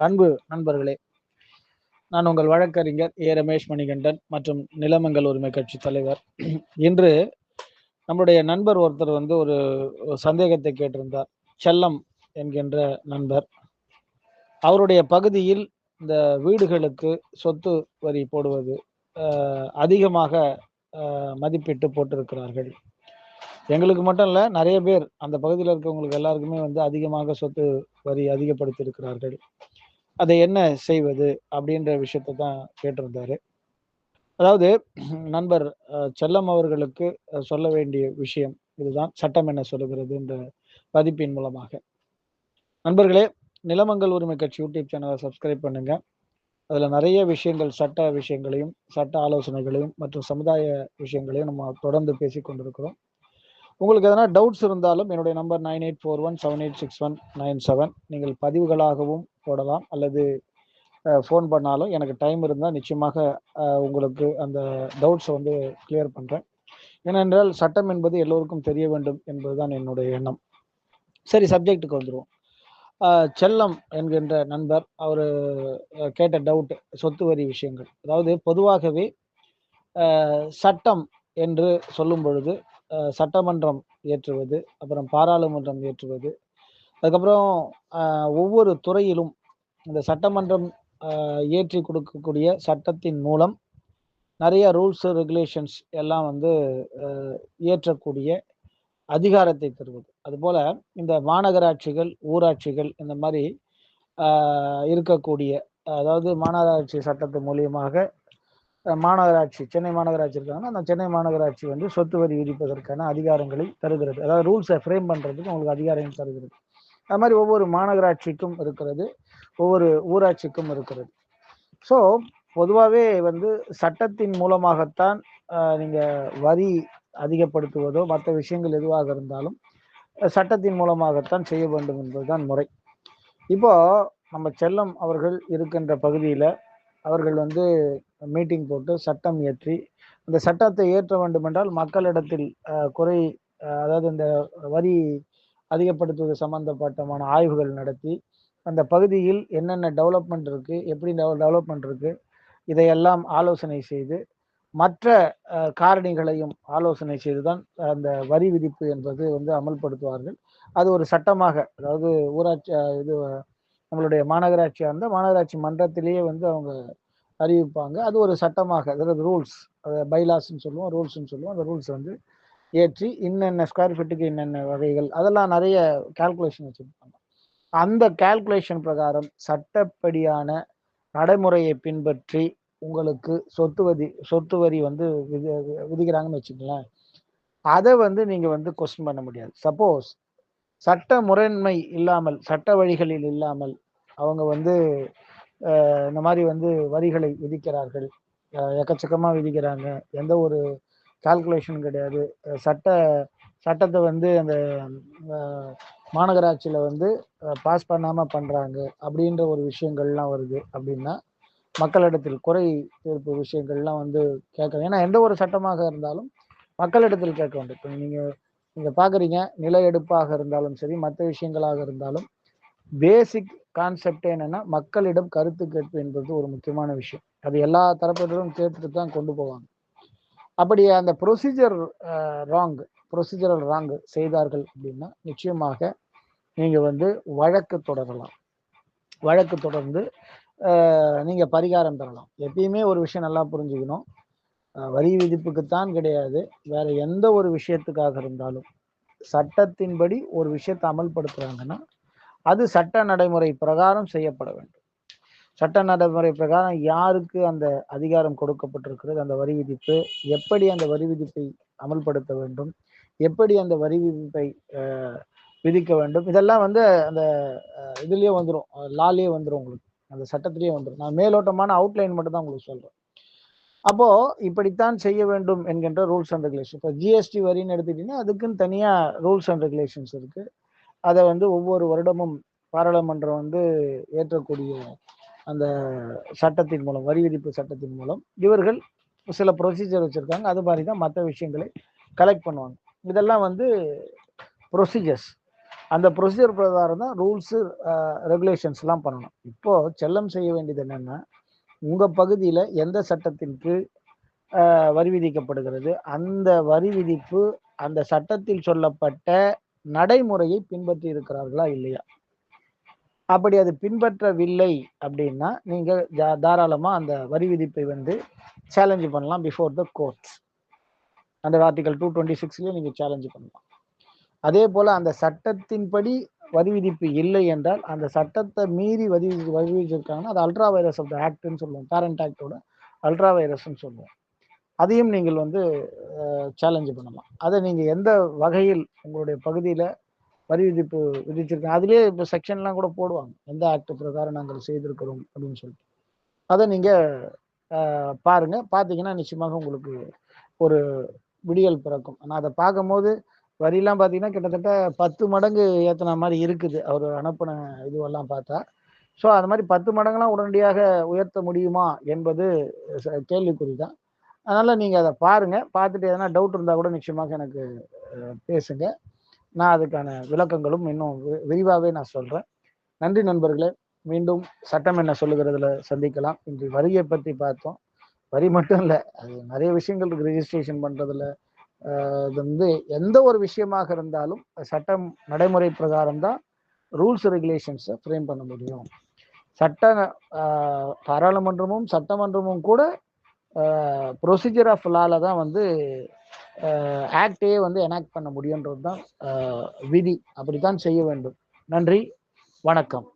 அன்பு நண்பர்களே நான் உங்கள் வழக்கறிஞர் ஏ. ரமேஷ் மணிகண்டன் மற்றும் நிலமங்கல் உரிமை கட்சி தலைவர். இன்று நம்முடைய நண்பர் ஒருத்தர் வந்து ஒரு சந்தேகத்தை கேட்டிருந்தார். செல்லம் என்கின்ற நண்பர். அவருடைய பகுதியில் இந்த வீடுகளுக்கு சொத்து வரி போடுவது அதிகமாக மதிப்பிட்டு போட்டிருக்கிறார்கள். எங்களுக்கு மட்டும் இல்லை நிறைய பேர் அந்த பகுதியில் இருக்கவங்களுக்கு எல்லாருக்குமே வந்து அதிகமாக சொத்து வரி அதிகப்படுத்தி இருக்கிறார்கள் அதை என்ன செய்வது அப்படின்ற விஷயத்தை தான் கேட்டிருந்தாரு. அதாவது நண்பர் செல்லம் அவர்களுக்கு சொல்ல வேண்டிய விஷயம் இதுதான். சட்டம் என்ன சொல்லுகிறது என்ற பதிப்பின் மூலமாக. நண்பர்களே நிலமங்கல் உரிமை கட்சி யூடியூப் சேனலை சப்ஸ்கிரைப் பண்ணுங்க. அதில் நிறைய விஷயங்கள் சட்ட விஷயங்களையும் சட்ட ஆலோசனைகளையும் மற்றும் சமுதாய விஷயங்களையும் நம்ம தொடர்ந்து பேசி கொண்டிருக்கிறோம். உங்களுக்கு எதனா டவுட்ஸ் இருந்தாலும் என்னுடைய number nine eight four one seven eight six one nine seven நீங்கள் பதிவுகளாகவும் போடலாம் அல்லது ஃபோன் பண்ணாலும் எனக்கு டைம் இருந்தால் நிச்சயமாக உங்களுக்கு அந்த டவுட்ஸை வந்து கிளியர் பண்ணுறேன் ஏனென்றால் சட்டம் என்பது எல்லோருக்கும் தெரிய வேண்டும் என்பதுதான் என்னுடைய எண்ணம். சரி சப்ஜெக்ட்டுக்கு வந்துடுவோம் செல்லம் என்கின்ற நண்பர் அவர் கேட்ட டவுட் சொத்து வரி விஷயங்கள். அதாவது பொதுவாகவே சட்டம் என்று சொல்லும் பொழுது சட்டமன்றம் ஏற்றுவது அப்புறம் பாராளுமன்றம் ஏற்றுவது அதுக்கப்புறம் ஒவ்வொரு துறையிலும் இந்த சட்டமன்றம் இயற்றி ஏற்றி கொடுக்கக்கூடிய சட்டத்தின் மூலம் நிறைய ரூல்ஸ் ரெகுலேஷன்ஸ் எல்லாம் வந்து இயற்றக்கூடிய அதிகாரத்தை தருவது. அதுபோல் இந்த மாநகராட்சிகள் ஊராட்சிகள் இந்த மாதிரி இருக்கக்கூடிய அதாவது மாநகராட்சி சட்டத்து மூலியமாக மாநகராட்சி சென்னை மாநகராட்சி இருக்காங்கன்னா அந்த சென்னை மாநகராட்சி வந்து சொத்து வரி விதிப்பதற்கான அதிகாரங்களை தருகிறது. அதாவது ரூல்ஸை ஃப்ரேம் பண்ணுறதுக்கு உங்களுக்கு அதிகாரம் தருகிறது. அது மாதிரி ஒவ்வொரு மாநகராட்சிக்கும் இருக்கிறது. ஒவ்வொரு ஊராட்சிக்கும் இருக்கிறது. ஸோ பொதுவாகவே வந்து சட்டத்தின் மூலமாகத்தான் நீங்கள் வரி அதிகப்படுத்துவதோ மற்ற விஷயங்கள் எதுவாக இருந்தாலும் சட்டத்தின் மூலமாகத்தான் செய்ய வேண்டும் என்பதுதான் முறை. இப்போ நம்ம செல்லம் அவர்கள் இருக்கின்ற பகுதியில் அவர்கள் வந்து மீட்டிங் போட்டு சட்டம் இயற்றி அந்த சட்டத்தை ஏற்ற வேண்டும் என்றால் மக்களிடத்தில் குறை அதாவது இந்த வரி அதிகப்படுத்துவது சம்பந்தப்பட்டமான ஆய்வுகள் நடத்தி அந்த பகுதியில் என்னென்ன டெவலப்மெண்ட் இருக்குது எப்படி டெவலப்மெண்ட் இருக்குது இதையெல்லாம் ஆலோசனை செய்து மற்ற காரணிகளையும் ஆலோசனை செய்து தான் அந்த வரி விதிப்பு என்பது வந்து அமல்படுத்துவார்கள். அது ஒரு சட்டமாக அதாவது ஊராட்சி இது நம்மளுடைய மாநகராட்சியாக இருந்தால் மாநகராட்சி மன்றத்திலேயே வந்து அவங்க அறிவிப்பாங்க. அது ஒரு சட்டமாக அதாவது ரூல்ஸ் பைலாஸ்ன்னு சொல்லுவோம் ரூல்ஸ்ன்னு சொல்லுவோம். அந்த ரூல்ஸ் வந்து ஏற்றி இன்னென்ன ஸ்கொயர் ஃபீட்டுக்கு இன்னென்ன வகைகள் அதெல்லாம் நிறைய கால்குலேஷன் வச்சுருப்பாங்க. அந்த கால்குலேஷன் பிரகாரம் சட்டப்படியான நடைமுறையை பின்பற்றி உங்களுக்கு சொத்து வரி சொத்து வரி வந்து விதி விதிக்கிறாங்கன்னு வச்சுக்கோங்களேன். அதை வந்து நீங்கள் வந்து கொஸ்டின் பண்ண முடியாது. சப்போஸ் சட்ட முறைமை இல்லாமல் சட்ட வழிகளில் இல்லாமல் அவங்க வந்து இந்த மாதிரி வந்து வரிகளை விதிக்கிறார்கள். எக்கச்சக்கமாக விதிக்கிறாங்க. எந்த ஒரு கால்குலேஷன் கிடையாது. சட்ட சட்டத்தை வந்து அந்த மாநகராட்சியில் வந்து பாஸ் பண்ணாமல் பண்ணுறாங்க அப்படின்ற ஒரு விஷயங்கள்லாம் வருது அப்படின்னா மக்களிடத்தில் குறை தீர்ப்பு விஷயங்கள்லாம் வந்து கேட்க ஏன்னா எந்த ஒரு சட்டமாக இருந்தாலும் மக்களிடத்தில் கேட்க வேண்டும். இப்போ நீங்கள் நீங்கள் பார்க்குறீங்க நில எடுப்பாக இருந்தாலும் சரி மற்ற விஷயங்களாக இருந்தாலும் பேசிக் கான்செப்ட் என்னென்னா மக்களிடம் கருத்து கேட்பு என்பது ஒரு முக்கியமான விஷயம். அது எல்லா தரப்பினரும் கேட்டுட்டு தான் கொண்டு போவாங்க. அப்படி அந்த ப்ரொசீஜர் ராங் ப்ரொசீஜரல் ராங் செய்தார்கள் அப்படின்னா நிச்சயமாக நீங்கள் வந்து வழக்கு தொடரலாம். வழக்கு தொடர்ந்து நீங்கள் பரிகாரம் பெறலாம். எப்பயுமே ஒரு விஷயம் நல்லா புரிஞ்சுக்கணும். வரி விதிப்புக்குத்தான் கிடையாது. வேற எந்த ஒரு விஷயத்துக்காக இருந்தாலும் சட்டத்தின்படி ஒரு விஷயத்தை அமல்படுத்துறாங்கன்னா அது சட்ட நடைமுறை பிரகாரம் செய்யப்பட வேண்டும். சட்ட நடைமுறை பிரகாரம் யாருக்கு அந்த அதிகாரம் கொடுக்கப்பட்டிருக்கிறது? அந்த வரி விதிப்பு எப்படி அந்த வரி விதிப்பை அமல்படுத்த வேண்டும்? எப்படி அந்த வரி விதிப்பை விதிக்க வேண்டும்? இதெல்லாம் வந்து அந்த இதுலேயே இதுலயே வந்துடும் லாலேயே வந்துடும் உங்களுக்கு. அந்த சட்டத்திலேயே வந்துடும் நான் மேலோட்டமான அவுட்லைன் மட்டும் தான் உங்களுக்கு சொல்றேன். அப்போ இப்படித்தான் செய்ய வேண்டும் என்கின்ற ரூல்ஸ் அண்ட் ரெகுலேஷன் இப்போ ஜிஎஸ்டி வரின்னு எடுத்துக்கிட்டீங்கன்னா அதுக்குன்னு தனியா ரூல்ஸ் அண்ட் ரெகுலேஷன்ஸ் இருக்கு. அதை வந்து ஒவ்வொரு வருடமும் பாராளுமன்றம் வந்து ஏற்றக்கூடிய அந்த சட்டத்தின் மூலம் வரி விதிப்பு சட்டத்தின் மூலம் இவர்கள் சில ப்ரொசீஜர் வச்சுருக்காங்க. அது மாதிரி தான் மற்ற விஷயங்களை கலெக்ட் பண்ணுவாங்க. இதெல்லாம் வந்து ப்ரொசீஜர்ஸ் அந்த ப்ரொசீஜர் பிரகாரம் தான் ரூல்ஸு ரெகுலேஷன்ஸ்லாம் பண்ணணும். இப்போது செல்லம் செய்ய வேண்டியது என்னென்னா உங்கள் பகுதியில் எந்த சட்டத்தின் கீழ் வரி விதிக்கப்படுகிறது அந்த வரி விதிப்பு அந்த சட்டத்தில் சொல்லப்பட்ட நடைமுறையை பின்பற்றி இருக்கிறார்களா இல்லையா? அப்படி அது பின்பற்றவில்லை அப்படின்னா நீங்கள் தாராளமாக அந்த வரி விதிப்பை வந்து சேலஞ்சு பண்ணலாம் பிஃபோர் த கோர்ட்ஸ் அந்த ஆர்டிகல் டூ டுவெண்ட்டி சிக்ஸ்லயே நீங்க சேலஞ்சு பண்ணலாம். அதே போல அந்த சட்டத்தின்படி வரி விதிப்பு இல்லை என்றால் அந்த சட்டத்தை மீறி வரி வரி விதிச்சிருக்காங்கன்னா அது அல்ட்ரா வைரஸ் ஆஃப் த ஆக்ட்னு சொல்லுவோம். பேரண்ட் ஆக்டோட அல்ட்ரா வைரஸ்ன்னு சொல்லுவோம். அதையும் நீங்கள் வந்து சேலஞ்சு பண்ணலாம். அதை நீங்கள் எந்த வகையில் உங்களுடைய பகுதியில் வரி விதிப்பு விதிச்சிருக்காங்க அதுலயே இப்போ செக்ஷன்லாம் கூட போடுவாங்க. எந்த ஆக்ட் பிரகாரம் நாங்கள் செய்திருக்கிறோம் அப்படின்னு சொல்லிட்டு. அதை நீங்கள் பாருங்கள் பார்த்தீங்கன்னா நிச்சயமாக உங்களுக்கு ஒரு விடியல் பிறக்கும். ஆனால் அதை பார்க்கும்போது வரியெல்லாம் பார்த்தீங்கன்னா கிட்டத்தட்ட பத்து மடங்கு ஏற்றின மாதிரி இருக்குது. அவர் அனுப்பின இதுவெல்லாம் பார்த்தா. ஸோ அது மாதிரி பத்து மடங்குலாம் உடனடியாக உயர்த்த முடியுமா என்பது ச- கேள்விக்குறி தான். அதனால் நீங்கள் அதை பாருங்கள் பார்த்துட்டு எதனா டவுட் இருந்தால் கூட நிச்சயமாக எனக்கு பேசுங்க. நான் அதுக்கான விளக்கங்களும் இன்னும் வி- விரிவாகவே நான் சொல்கிறேன் நன்றி நண்பர்களே. மீண்டும் சட்டம் என்ன சொல்லுகிறதுல சந்திக்கலாம். இன்று வரியை பற்றி பார்த்தோம். வரி மட்டும் இல்லை. அது நிறைய விஷயங்கள் இருக்கு. ரிஜிஸ்ட்ரேஷன் பண்றதுல இது வந்து எந்த ஒரு விஷயமாக இருந்தாலும் சட்டம் நடைமுறை பிரகாரம் தான் ரூல்ஸ் ரெகுலேஷன்ஸை ஃப்ரேம் பண்ண முடியும். சட்ட பாராளுமன்றமும் சட்டமன்றமும் கூட ப்ரொசீஜர் ஆஃப் லால தான் வந்து ஆக்டே வந்து எனாக்ட் பண்ண முடியுன்றது தான் விதி விதி. அப்படித்தான் செய்ய வேண்டும். நன்றி. வணக்கம்.